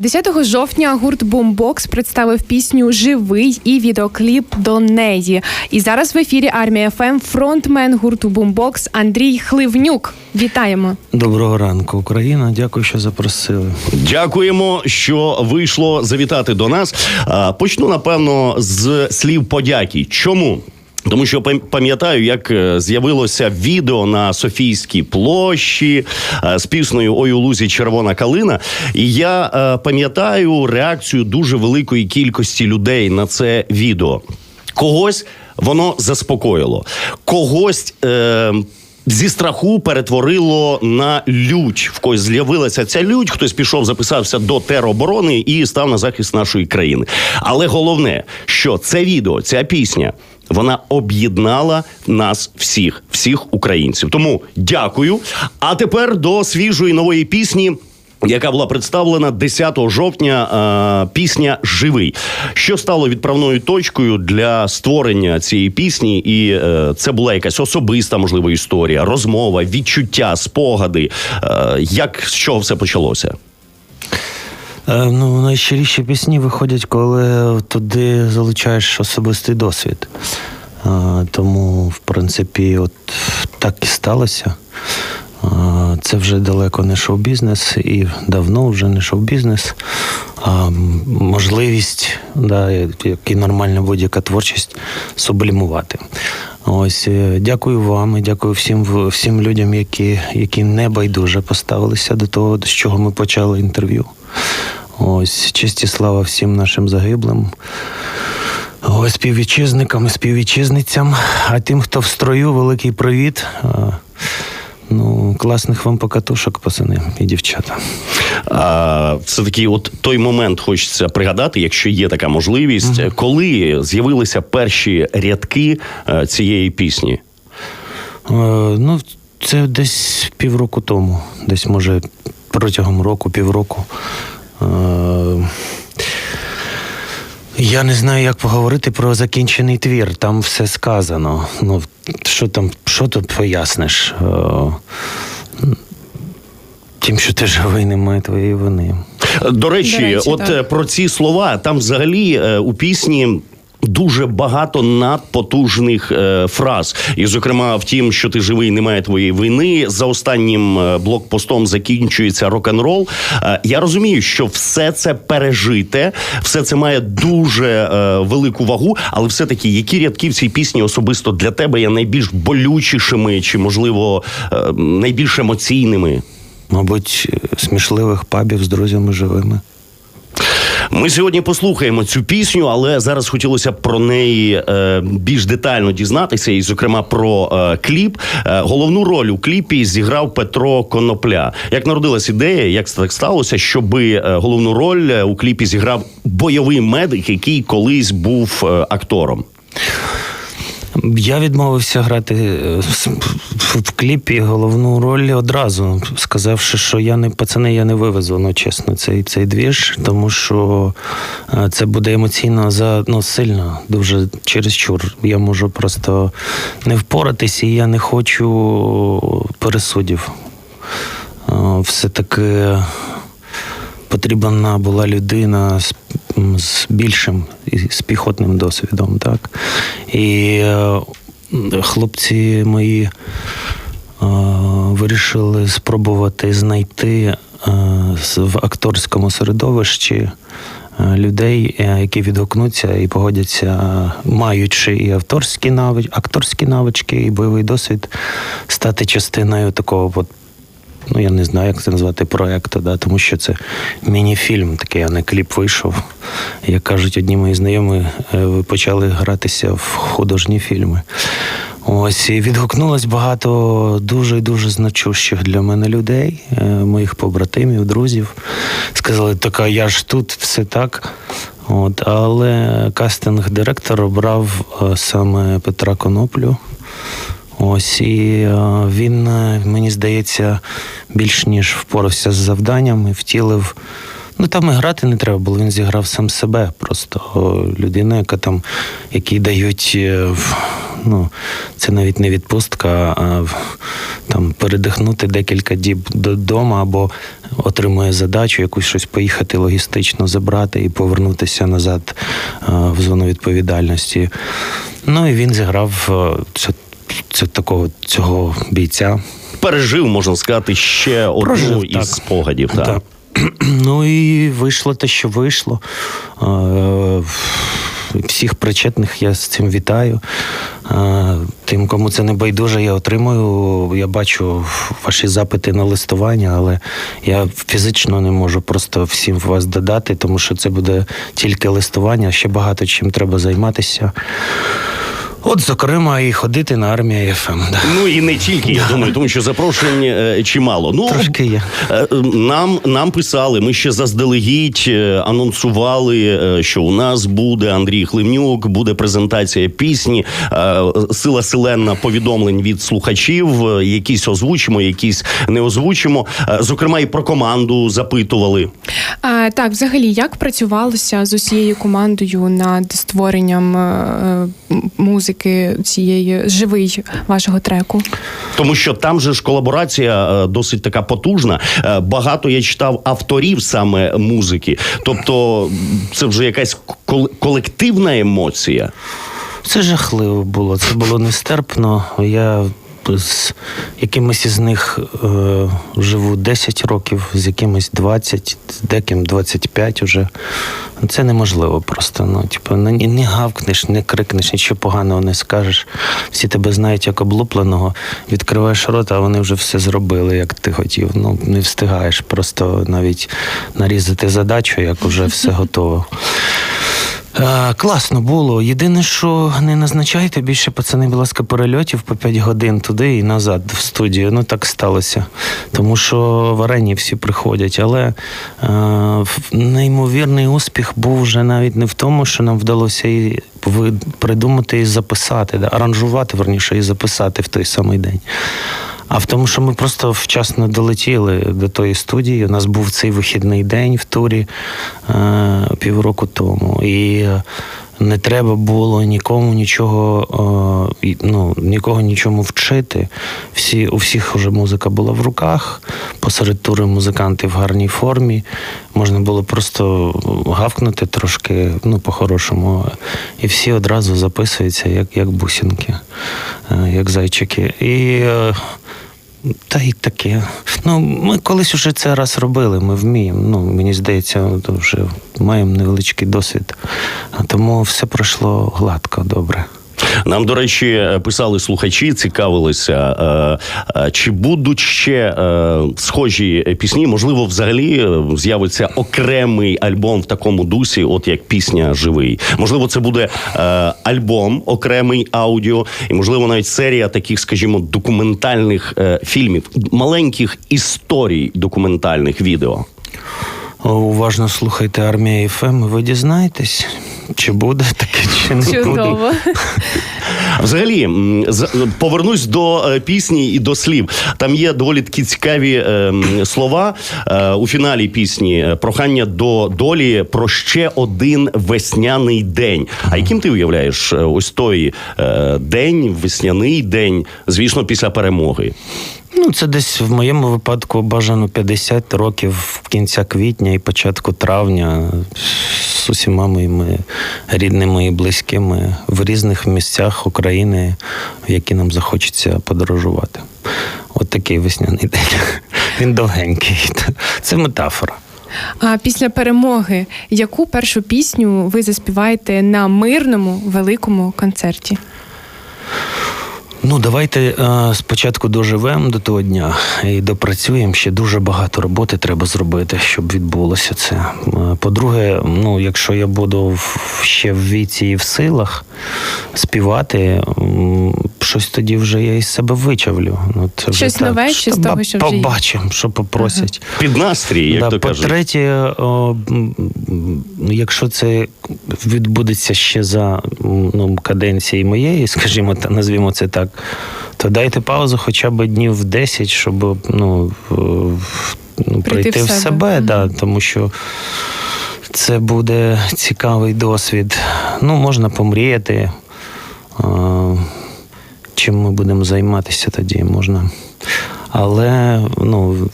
10 жовтня гурт Бумбокс представив пісню Живий і відеокліп до неї. І зараз в ефірі Армія ФМ фронтмен гурту Бумбокс Андрій Хливнюк. Вітаємо! Доброго ранку, Україна. Дякую, що запросили. Дякуємо, що вийшло завітати до нас. Почну напевно з слів подяки. Чому? Тому що пам'ятаю, як е, з'явилося відео на Софійській площі е, з піснею Ой у лузі червона калина. І я е, пам'ятаю реакцію дуже великої кількості людей на це відео. Когось воно заспокоїло, когось. Е- Зі страху перетворило на лють. В когось з'явилася ця лють. Хтось пішов, записався до тероборони і став на захист нашої країни. Але головне, що це відео, ця пісня. Вона об'єднала нас всіх, всіх українців. Тому дякую. А тепер до свіжої нової пісні. Яка була представлена 10 жовтня е, пісня Живий, що стало відправною точкою для створення цієї пісні, і е, це була якась особиста, можливо, історія, розмова, відчуття, спогади. Е, як з чого все почалося? Е, ну, найщиріші пісні виходять, коли туди залучаєш особистий досвід. Е, тому, в принципі, от так і сталося. Е, Це вже далеко не шоу-бізнес, і давно вже не шоу-бізнес, а можливість, да, як і нормальна будь-яка творчість, сублімувати. Ось дякую вам і дякую всім всім людям, які, які не байдуже поставилися до того, з чого ми почали інтерв'ю. Ось честь і слава всім нашим загиблим. Ось співвітчизникам і співвітчизницям. А тим, хто в строю, великий привіт. Ну, класних вам покатушок, пацани і дівчата. А, все таки, от той момент хочеться пригадати, якщо є така можливість, коли з'явилися перші рядки е, цієї пісні. Е, ну, це десь півроку тому, десь, може, протягом року, півроку. Е, я не знаю, як поговорити про закінчений твір. Там все сказано. Ну, що там, що тут поясниш? Е, тим, що ти живий, немає твоєї вини. До речі, До речі, от так. е, про ці слова там взагалі у пісні. Дуже багато надпотужних е, фраз, і зокрема в тім, що ти живий, немає твоєї вини. За останнім е, блокпостом закінчується рок-н-рол. Е, я розумію, що все це пережите, все це має дуже е, велику вагу, але все таки, які рядки в цій пісні особисто для тебе є найбільш болючішими, чи можливо е, найбільш емоційними? Мабуть, смішливих пабів з друзями живими. Ми сьогодні послухаємо цю пісню, але зараз хотілося б про неї е, більш детально дізнатися, і, зокрема, про е, кліп. Е, головну роль у кліпі зіграв Петро Конопля. Як народилась ідея, як так сталося, щоб головну роль е, у кліпі зіграв бойовий медик, який колись був е, актором. Я відмовився грати е, в кліпі головну роль одразу, сказавши, що я не пацани, я не вивезу, ну чесно, цей цей двіж, тому що е, це буде емоційно за ну, сильно, дуже чересчур. Я можу просто не впоратись, і я не хочу пересудів. Е, Все-таки потрібна була людина з, з більшим з піхотним досвідом, так. І е, хлопці мої е, вирішили спробувати знайти е, в акторському середовищі. Людей, які відгукнуться і погодяться, маючи і авторські навич, акторські навички, і бойовий досвід, стати частиною такого от ну я не знаю, як це назвати проекту, да, тому що це міні-фільм, такий, а не кліп вийшов. Як кажуть, одні мої знайомі е, почали гратися в художні фільми. Ось і відгукнулось багато дуже і дуже значущих для мене людей, е, моїх побратимів, друзів. Сказали, така, я ж тут, все так. От, але кастинг-директор обрав е, саме Петра Коноплю. Ось і е, він, е, мені здається, більш ніж впорався з завданням і втілив. Ну там і грати не треба було, він зіграв сам себе. Просто людина, яка там, які дають е, ну, це навіть не відпустка, а там передихнути декілька діб додому або отримує задачу якусь щось поїхати логістично забрати і повернутися назад е, в зону відповідальності. Ну і він зіграв е, це такого цього бійця. Пережив, можна сказати, ще одну Прожив, із так. спогадів. Так. Так. Ну і вийшло те, що вийшло. Всіх причетних я з цим вітаю. Тим, кому це не байдуже, я отримую. Я бачу ваші запити на листування, але я фізично не можу просто всім вас додати, тому що це буде тільки листування, ще багато чим треба займатися. От, зокрема, і ходити на армію ФМ. Да. Ну і не тільки, я думаю, тому що запрошень е, чимало. Ну Трошки є. Е, е, Нам, нам писали, ми ще заздалегідь е, анонсували, е, що у нас буде Андрій Хливнюк, буде презентація пісні, е, сила селенна повідомлень від слухачів. е, Якісь озвучимо, якісь не озвучимо. Е, Зокрема, і про команду запитували. А, так, взагалі, як працювалося з усією командою над створенням е, е, музики цієї живий вашого треку? Тому що там же ж колаборація е, досить така потужна. Е, Багато я читав авторів саме музики. Тобто, це вже якась кол- колективна емоція. Це жахливо було, це було нестерпно. Я з якимись із них е, живу 10 років, з якимись 20, з деким 25 уже. Це неможливо просто. Ну, типу, не, не гавкнеш, не крикнеш, нічого поганого не скажеш. Всі тебе знають як облупленого. Відкриваєш рот, а вони вже все зробили, як ти хотів. Ну, не встигаєш просто навіть нарізати задачу, як вже все готово. Е, Класно було. Єдине, що не назначайте більше, пацани, будь ласка, перельотів по 5 годин туди і назад в студію. Ну так сталося. Тому що в арені всі приходять. Але е, неймовірний успіх був вже навіть не в тому, що нам вдалося і придумати і записати, да, аранжувати, верніше, і записати в той самий день. А в тому, що ми просто вчасно долетіли до тої студії. У нас був цей вихідний день в турі е, півроку тому. І е, не треба було нікому нічого, е, ну, нікого нічому вчити. Всі, у всіх вже музика була в руках. Посеред тури музиканти в гарній формі. Можна було просто гавкнути трошки, ну, по-хорошому. І всі одразу записуються, як, як бусинки, е, як зайчики. І е, та й таке. Ну, ми колись уже це раз робили, ми вміємо. Ну, мені здається, вже маємо невеличкий досвід. Тому все пройшло гладко, добре. Нам, до речі, писали слухачі, цікавилися, е, е, чи будуть ще е, схожі пісні. Можливо, взагалі з'явиться окремий альбом в такому дусі, от як пісня Живий. Можливо, це буде альбом, окремий аудіо, і можливо навіть серія таких, скажімо, документальних фільмів, маленьких історій документальних відео. Уважно слухайте армія ФМ, ви дізнаєтесь, чи буде таке, чи не буде. Чудово. Взагалі, з- повернусь до е, пісні і до слів. Там є доволі такі цікаві е, слова е, у фіналі пісні. Прохання до долі про ще один весняний день. А яким ти уявляєш ось той е, день, весняний день, звісно, після перемоги? Ну, це десь в моєму випадку бажано 50 років в кінця квітня і початку травня з усіма моїми рідними і близькими в різних місцях України, в які нам захочеться подорожувати. От такий весняний день. Він довгенький. Це метафора. А після перемоги, яку першу пісню ви заспіваєте на мирному великому концерті? Ну, давайте е, спочатку доживемо до того дня і допрацюємо. Ще дуже багато роботи треба зробити, щоб відбулося це. Е, По-друге, ну, якщо я буду в- ще в віці і в силах співати, м, щось тоді вже я із себе вичавлю. Ну, це вже Щось так. нове чи з того, що вже є? Побачимо, що попросять. Під настрій, як Да, то кажуть. по-третє, о, м, якщо це відбудеться ще за ну, каденції моєї, скажімо, та назвімо це так, то дайте паузу хоча б днів 10, щоб ну, ну, Прийти прийти в себе. себе, да, тому що. Це буде цікавий досвід. Ну, можна помріяти. Чим ми будемо займатися тоді можна. Але, ну,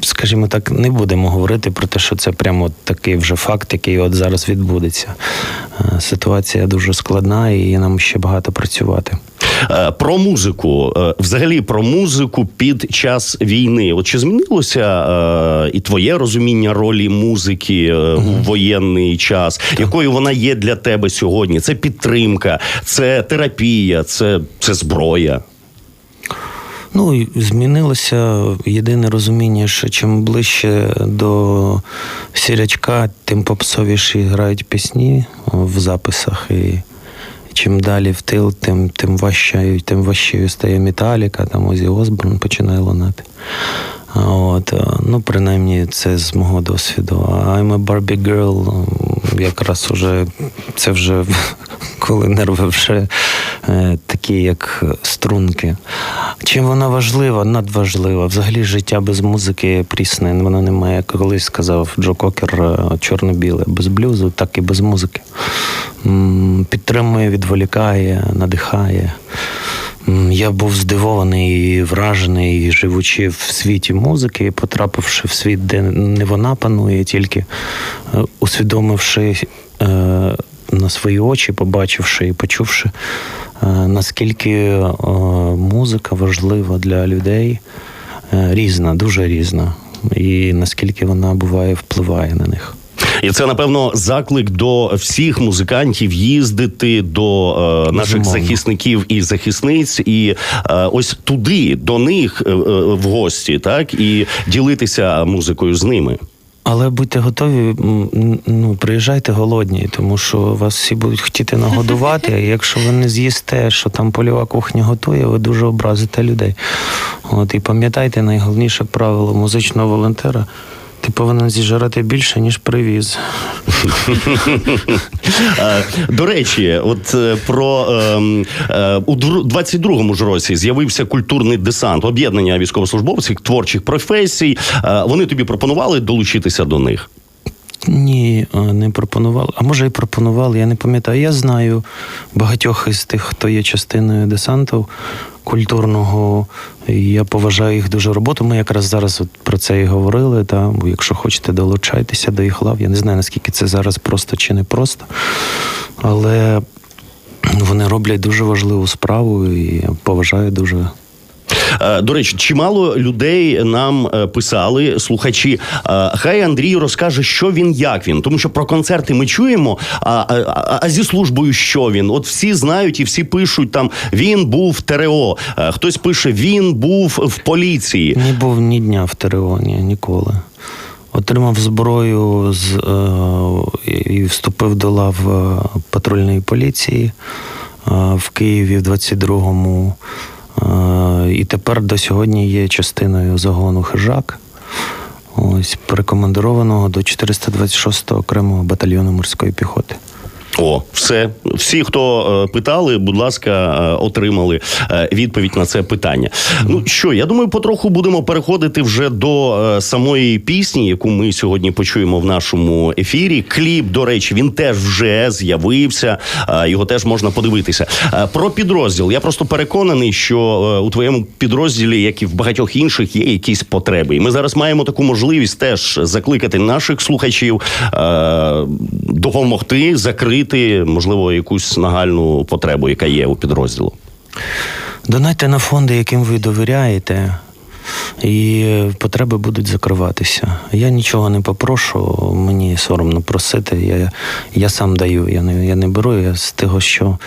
скажімо так, не будемо говорити про те, що це прямо такий вже факт, який от зараз відбудеться. Е, Ситуація дуже складна і нам ще багато працювати. Е, Про музику, Е, взагалі про музику під час війни. От чи змінилося е, і твоє розуміння ролі музики у воєнний час? Якою вона є для тебе сьогодні? Це підтримка, це терапія, це, це зброя. Ну, змінилося єдине розуміння, що чим ближче до сірячка, тим попсовіші грають пісні в записах. І чим далі в тил, тим, тим важчою, тим важчою стає металіка, там Озі Осборн починає лунати. От, е, ну, принаймні, це з мого досвіду. А I'm a Barbie Girl, якраз уже це вже коли нерви вже такі, як струнки. Чим вона важлива? Надважлива. Взагалі життя без музики прісне. Воно не має. Колись сказав Джо Кокер е, чорно-біле, без блюзу, так і без музики. Підтримує, відволікає, надихає. Я був здивований і вражений, живучи в світі музики, потрапивши в світ, де не вона панує, тільки е, усвідомивши е, на свої очі, побачивши і почувши, е, наскільки е, музика важлива для людей, е, різна, дуже різна, і наскільки вона буває впливає на них. І це напевно заклик до всіх музикантів їздити до е, наших Безумовно. захисників і захисниць, і е, ось туди, до них е, е, в гості, так і ділитися музикою з ними. Але будьте готові, ну приїжджайте голодні, тому що вас всі будуть хотіти нагодувати. А якщо ви не з'їсте, що там польова кухня готує, ви дуже образите людей. От і пам'ятайте найголовніше правило музичного волонтера. Ти повинен зіжрати більше, ніж привіз. До речі, от е, про ем, е, у дру- 22-му ж році з'явився культурний десант, об'єднання військовослужбовців творчих професій. Е, Вони тобі пропонували долучитися до них. Ні, не пропонували. А може і пропонували, я не пам'ятаю. Я знаю багатьох із тих, хто є частиною десанту культурного. Я поважаю їх дуже роботу. Ми якраз зараз от про це і говорили. Та? Бо якщо хочете, долучайтеся до їх лав. Я не знаю, наскільки це зараз просто чи не просто. Але вони роблять дуже важливу справу і я поважаю дуже. Е, До речі, чимало людей нам е, писали, слухачі. е, Хай Андрій розкаже, що він, як він. Тому що про концерти ми чуємо. А, а, а- зі службою що він? От всі знають і всі пишуть там він був в ТРО. Хтось пише, він був в поліції. Не був ні дня в ТРО, ні, ніколи. Отримав зброю з, е, і вступив до лав патрульної поліції е, в Києві в 22-му. Е, і тепер до сьогодні є частиною загону хижак. Ось прикомандированого до 426-го окремого батальйону морської піхоти. О, все. Всі, хто е, питали, будь ласка, е, отримали е, відповідь на це питання. Ну що, я думаю, потроху будемо переходити вже до самої пісні, яку ми сьогодні почуємо в нашому ефірі. Кліп, до речі, він теж вже з'явився. Його теж можна подивитися. Про підрозділ. Я просто переконаний, що у твоєму підрозділі, як і в багатьох інших, є якісь потреби. І ми зараз маємо таку можливість теж закликати наших слухачів допомогти закрити, можливо, якусь нагальну потребу, яка є у підрозділу. Донайте на фонди, яким ви довіряєте, і потреби будуть закриватися. Я нічого не попрошу, мені соромно просити. Я, я сам даю, я не, я не беру. Я з того, що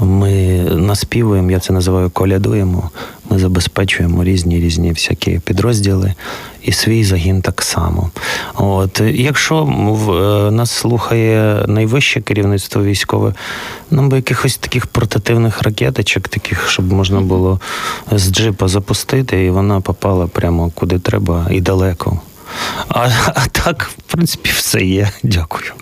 ми наспівуємо, я це називаю колядуємо. Ми забезпечуємо різні різні всякі підрозділи і свій загін так само. От якщо в е, нас слухає найвище керівництво військове, нам би якихось таких портативних ракеточок, таких, щоб можна було з джипа запустити, і вона попала прямо куди треба і далеко. А, а так, в принципі, все є. Дякую.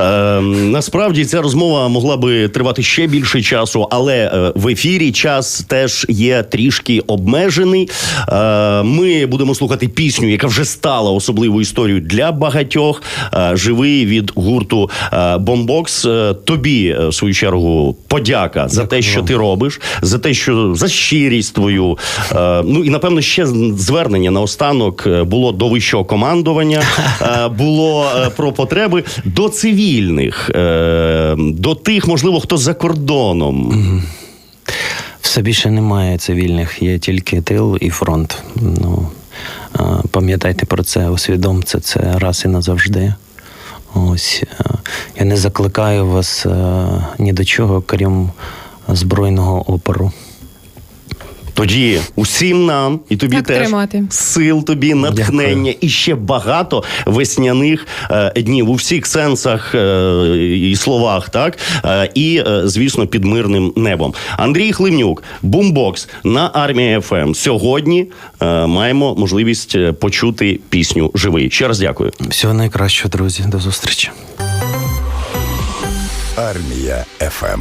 Е, насправді ця розмова могла би тривати ще більше часу, але е, в ефірі час теж є трішки обмежений. Е, ми будемо слухати пісню, яка вже стала особливою історією для багатьох. Е, живий від гурту е, Бомбокс. Е, тобі, в свою чергу, подяка за те, що ти робиш, за те, що за щирість твою. Е, ну і напевно ще звернення наостанок е, було до вищого командування, е, було про потреби до цивільних, е, до тих, можливо, хто за кордоном. Все більше немає цивільних, є тільки тил і фронт. Ну, е, пам'ятайте про це, усвідомте це раз і назавжди. Ось е, я не закликаю вас е, ні до чого, крім збройного опору. Тоді усім нам і тобі Так теж тримати. сил, тобі натхнення і ще багато весняних е, днів у всіх сенсах е, і словах, так е, і е, звісно під мирним небом. Андрій Хливнюк, бумбокс на армія ФМ. Сьогодні е, маємо можливість е, почути пісню Живий. Ще раз дякую. Всього найкращого, друзі. До зустрічі. Армія ФМ.